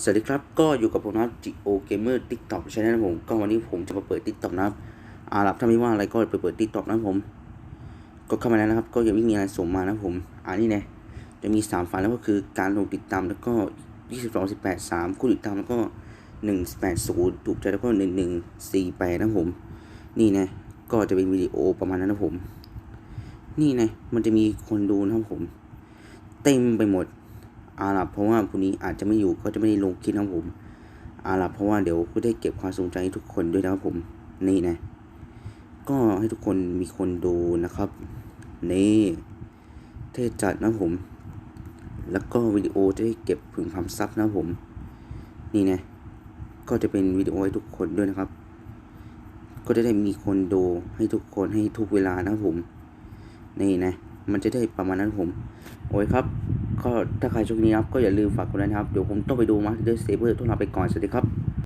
สวัสดีครับ ก็อยู่กับผมนะครับ Geo Gamer TikTok Channel นะครับผมก็วันนี้ผมจะมาเปิด TikTok นะครับอาหรับถ้าไม่ว่าอะไรก็ไปเปิด TikTok นะผม ก็เข้ามาแล้วนะครับ ก็ยังไม่มีอะไรส่งมานะผมอ่านี่น่จะมี3ฝ่าแล้วก็คือการลงติดตามแล้วก็22 18 3คู่ติดตามแล้วก็ 180ถูกใจแล้วก็ 1148นะครับผม นี่นะก็จะเป็นวิดีโอประมาณนั้นนะผม นี่นะมันจะมีคนดูนะครับผม เต็มไปหมด อาหรับเพราะว่าพรุ่งนี้อาจจะไม่อยู่ก็จะไม่ได้ลงคลิปนะผมอาหรับเพราะว่าเดี๋ยวก็ได้เก็บความทรงจำให้ทุกคนด้วยนะครับผมนี่นะ ก็ให้ทุกคนมีคนดูนะครับนี่เท่จัดนะผม แล้วก็วิดีโอจะได้เก็บผึงความซับนะผม นี่นะ ก็จะเป็นวิดีโอให้ทุกคนด้วยนะครับ ก็จะได้มีคนดูให้ทุกคนให้ทุกเวลานะผม นี่นะ มันจะได้ประมาณนั้นผม โอ้ยครับ ก็ถ้าใครชอบนี้ครับก็อย่าลืมฝากกดไลค์นะครับ เดี๋ยวผมต้องไปดูมาเดอร์เซเบอร์ต้องลาไปก่อน สวัสดีครับ